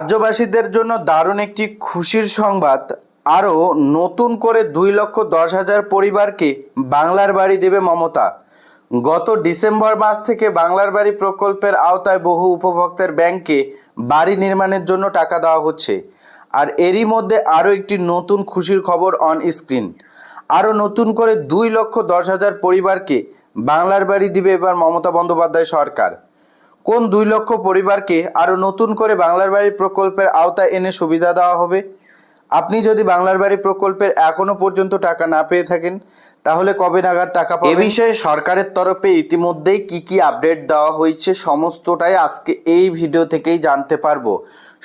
রাজ্যবাসীদের জন্য দারুণ একটি খুশির সংবাদ। আরও নতুন করে দুই লক্ষ দশ হাজার পরিবারকে বাংলার বাড়ি দেবে মমতা। গত ডিসেম্বর মাস থেকে বাংলার বাড়ি প্রকল্পের আওতায় বহু উপভোক্তার ব্যাংকে বাড়ি নির্মাণের জন্য টাকা দেওয়া হচ্ছে। আর এরই মধ্যে আরও একটি নতুন খুশির খবর অন স্ক্রিন আরও নতুন করে দুই লক্ষ দশ হাজার পরিবারকে বাংলার বাড়ি দিবে এবার মমতা বন্দ্যোপাধ্যায় সরকার। কোন দুই লক্ষ পরিবারকে আরও নতুন করে বাংলার বাড়ি প্রকল্পের আওতায় এনে সুবিধা দেওয়া হবে? আপনি যদি বাংলার বাড়ি প্রকল্পের এখনও পর্যন্ত টাকা না পেয়ে থাকেন, তাহলে কবে নাগাদ টাকা এ বিষয়ে সরকারের তরফে ইতিমধ্যেই কি কি আপডেট দেওয়া হয়েছে সমস্তটাই আজকে এই ভিডিও থেকেই জানতে পারব।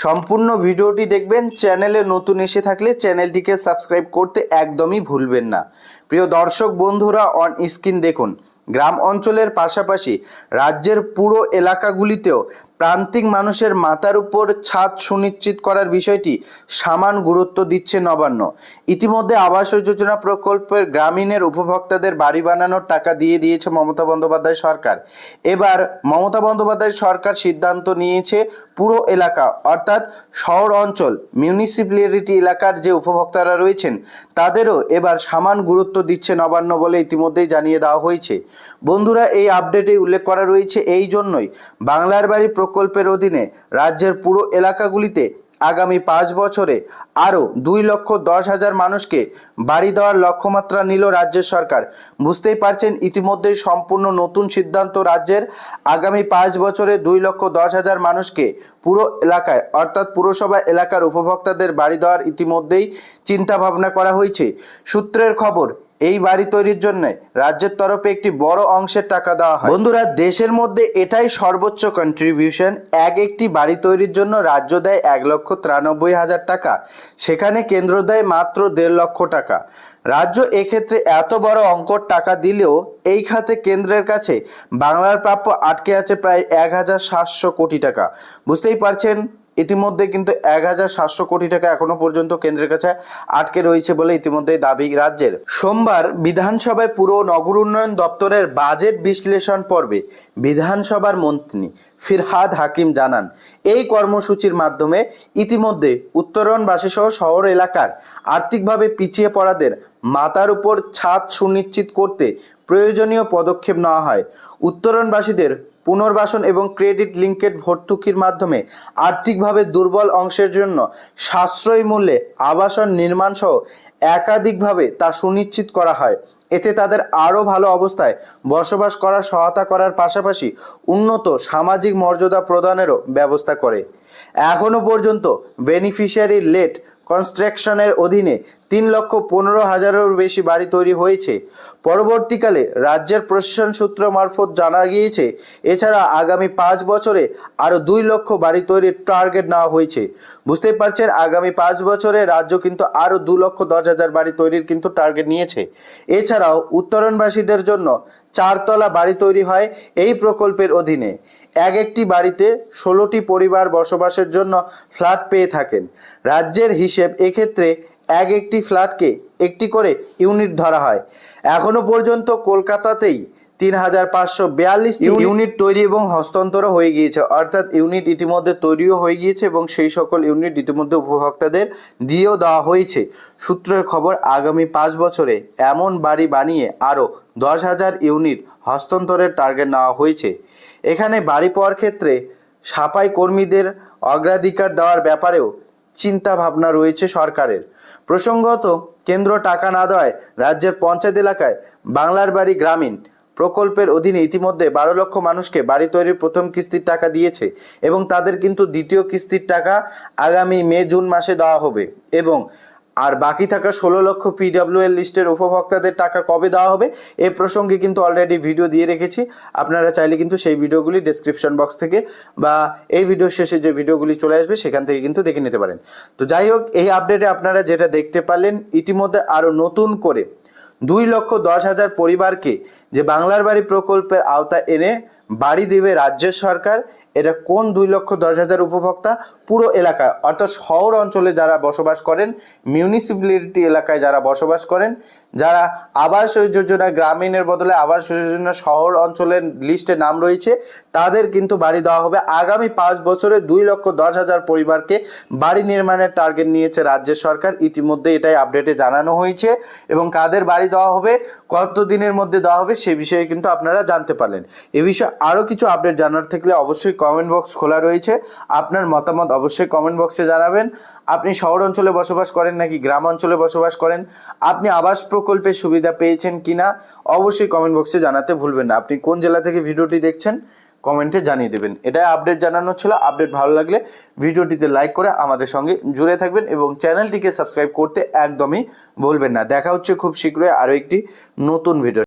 সম্পূর্ণ ভিডিওটি দেখবেন, চ্যানেলে নতুন এসে থাকলে চ্যানেলটিকে সাবস্ক্রাইব করতে একদমই ভুলবেন না। প্রিয় দর্শক বন্ধুরা অন স্ক্রিন দেখুন। গ্রাম অঞ্চলের পাশাপাশি রাজ্যের পুরো এলাকাগুলিতেও প্রান্তিক মানুষের মাথার উপর ছাদ সুনিশ্চিত করার বিষয়টি সমান গুরুত্ব দিচ্ছে নবান্ন। ইতিমধ্যে আবাস যোজনা প্রকল্পের গ্রামীণের উপভোক্তাদের বাড়ি বানানোর টাকা দিয়ে দিয়েছে মমতা বন্দ্যোপাধ্যায় সরকার। এবার মমতা বন্দ্যোপাধ্যায় সরকার সিদ্ধান্ত নিয়েছে পুরো এলাকা, অর্থাৎ শহর অঞ্চল মিউনিসিপ্যালিটি এলাকার যে উপভোক্তারা রয়েছেন, তাদেরও এবার সামান গুরুত্ব দিচ্ছে নবান্ন বলে ইতিমধ্যেই জানিয়ে দেওয়া হয়েছে। বন্ধুরা, এই আপডেটে উল্লেখ করা রয়েছে এই জন্যই, বাংলার বাড়ি প্রকল্পের অধীনে রাজ্যের পুরো এলাকাগুলিতে আগামী পাঁচ বছরে আরও দুই লক্ষ দশ হাজার মানুষকে বাড়ি দেওয়ার লক্ষ্যমাত্রা নিল রাজ্যের সরকার। বুঝতেই পারছেন, ইতিমধ্যেই সম্পূর্ণ নতুন সিদ্ধান্ত রাজ্যের। আগামী পাঁচ বছরে দুই লক্ষ দশ হাজার মানুষকে পুরো এলাকায়, অর্থাৎ পুরসভা এলাকার উপভোক্তাদের বাড়ি দেওয়ার ইতিমধ্যেই চিন্তা ভাবনা করা হয়েছে। সূত্রের খবর এই বাড়ি তৈরির জন্য রাজ্যের তরফে একটি বড় অংশের টাকা দেওয়া হয়। বন্ধুরা, দেশের মধ্যে এটাই সর্বোচ্চ কন্ট্রিবিউশন এক একটি বাড়ি তৈরির জন্য রাজ্য দেয় এক লক্ষ তিরানব্বই হাজার টাকা। সেখানে কেন্দ্র দেয় মাত্র দেড় লক্ষ টাকা। রাজ্য এক্ষেত্রে এত বড় অঙ্কর টাকা দিলেও এই খাতে কেন্দ্রের কাছে বাংলার প্রাপ্য আটকে আছে প্রায় এক হাজার সাতশো কোটি টাকা। বুঝতেই পারছেন? ইতিমধ্যে কিন্তু এক হাজার সাতশো কোটি টাকা এখনও পর্যন্ত কেন্দ্রের কাছে আটকে রয়েছে বলে ইতিমধ্যে দাবি রাজ্যের। সোমবার বিধানসভায় পুরো নগর উন্নয়ন দপ্তরের বাজেট বিশ্লেষণ পর্বে বিধানসভার মন্ত্রী ফিরহাদ হাকিম জানান, এই কর্মসূচির মাধ্যমে ইতিমধ্যে উত্তরণবাসী সহ শহর এলাকার আর্থিকভাবে পিছিয়ে পড়াদের মাথার উপর ছাদ সুনিশ্চিত করতে প্রয়োজনীয় পদক্ষেপ নেওয়া হয়। উত্তরণবাসীদের পুনর্বাসন এবং ক্রেডিট লিঙ্কেড ভর্তুকির মাধ্যমে আর্থিকভাবে দুর্বল অংশের জন্য সাশ্রয়ী মূল্যে আবাসন নির্মাণ সহ একাধিকভাবে তা সুনিশ্চিত করা হয়। এতে তাদের আরও ভালো অবস্থায় বসবাস করার, সহায়তা করার পাশাপাশি উন্নত সামাজিক মর্যাদা প্রদানেরও ব্যবস্থা করে। এখনও পর্যন্ত বেনিফিশিয়ারি লেট কনস্ট্রাকশনের অধীনে তিন লক্ষ পনেরো হাজারেরও বেশি বাড়ি তৈরি হয়েছে। পরবর্তীকালে রাজ্যের প্রশাসন সূত্র মারফত জানা গিয়েছে, এছাড়া আগামী পাঁচ বছরে আরও দুই লক্ষ বাড়ি তৈরির টার্গেট নেওয়া হয়েছে। বুঝতেই পারছেন, আগামী পাঁচ বছরে রাজ্য কিন্তু আরও দু লক্ষ দশ হাজার বাড়ি তৈরির কিন্তু টার্গেট নিয়েছে। এছাড়াও উত্তরণবাসীদের জন্য চারতলা বাড়ি তৈরি হয় এই প্রকল্পের অধীনে। এক একটি বাড়িতে ষোলোটি পরিবার বসবাসের জন্য ফ্ল্যাট পেয়ে থাকেন। রাজ্যের হিসেব এক্ষেত্রে এক একটি ফ্ল্যাটকে একটি করে ইউনিট ধরা হয়। এখনও পর্যন্ত কলকাতাতেই তিন হাজার পাঁচশো বিয়াল্লিশ ইউনিট তৈরি এবং হস্তান্তর হয়ে গিয়েছে। অর্থাৎ ইউনিট ইতিমধ্যে তৈরিও হয়ে গিয়েছে এবং সেই সকল ইউনিট ইতিমধ্যে উপভোক্তাদের দিয়েও দেওয়া হয়েছে। সূত্রের খবর আগামী পাঁচ বছরে এমন বাড়ি বানিয়ে আরও দশ হাজার ইউনিট হস্তান্তরের টার্গেট নেওয়া হয়েছে। এখানে বাড়ি পাওয়ার ক্ষেত্রে সাফাই কর্মীদের অগ্রাধিকার দেওয়ার ব্যাপারেও চিন্তা ভাবনা রয়েছে সরকারের। প্রসঙ্গত কেন্দ্র টাকা না দেওয়ায় রাজ্যের পঞ্চায়েত এলাকায় বাংলার বাড়ি গ্রামীণ প্রকল্পের অধীনে ইতিমধ্যে বারো লক্ষ মানুষকে বাড়ি তৈরির প্রথম কিস্তির টাকা দিয়েছে এবং তাদের কিন্তু দ্বিতীয় কিস্তির টাকা আগামী মে, জুন মাসে দেওয়া হবে এবং আর বাকি থাকা ষোলো লক্ষ পিডাব্লিউ এল লিস্টের উপভোক্তাদের টাকা কবে দেওয়া হবে এ প্রসঙ্গে কিন্তু অলরেডি ভিডিও দিয়ে রেখেছি। আপনারা চাইলে কিন্তু সেই ভিডিওগুলি ডেসক্রিপশন বক্স থেকে বা এই ভিডিও শেষে যে ভিডিওগুলি চলে আসবে সেখান থেকে কিন্তু দেখে নিতে পারেন। তো যাই হোক, এই আপডেটে আপনারা যেটা দেখতে পারলেন, ইতিমধ্যে আরও নতুন করে দুই লক্ষ দশ হাজার পরিবারকে যে বাংলার বাড়ি প্রকল্পের আওতা এনে বাড়ি দেবে রাজ্য সরকার, এটা কোন দুই লক্ষ দশ হাজার উপভোক্তা পুরো এলাকায় অর্থাৎ শহর অঞ্চলে যারা বসবাস করেন মিউনিসিপ্যালিটি এলাকায় যারা বসবাস করেন, যারা আবাস যোজনা, গ্রামীণের বদলে আবাস যোজনা শহর অঞ্চলের লিস্টে নাম রয়েছে, তাদের কিন্তু বাড়ি দেওয়া হবে। আগামী পাঁচ বছরে দুই লক্ষ দশ হাজার পরিবারকে বাড়ি নির্মাণের টার্গেট নিয়েছে রাজ্যের সরকার। ইতিমধ্যে এটাই আপডেটে জানানো হয়েছে এবং কাদের বাড়ি দেওয়া হবে কত দিনের মধ্যে দেওয়া হবে সে বিষয়ে কিন্তু আপনারা জানতে পারলেন। এ বিষয়ে আরও কিছু আপডেট জানার থাকলে অবশ্যই কমেন্ট বক্স খোলা রয়েছে। আপনার মতামত অবশ্যই কমেন্ট বক্সে জানাবেন। আপনি শহর অঞ্চলে বসবাস করেন নাকি গ্রাম অঞ্চলে বসবাস করেন? আপনি আবাস প্রকল্পের সুবিধা পেয়েছেন কিনা? অবশ্যই কমেন্ট বক্সে জানাতে ভুলবেন না। আপনি কোন জেলা থেকে ভিডিওটি দেখছেন কমেন্টে জানিয়ে দেবেন। এটাই আপডেট জানানো ছিল। আপডেট ভালো লাগলে ভিডিওটিতে লাইক করে আমাদের সঙ্গে জুড়ে থাকবেন এবং চ্যানেলটিকে সাবস্ক্রাইব করতে একদমই ভুলবেন না। দেখা হচ্ছে খুব শীঘ্রই আরও একটি নতুন ভিডিও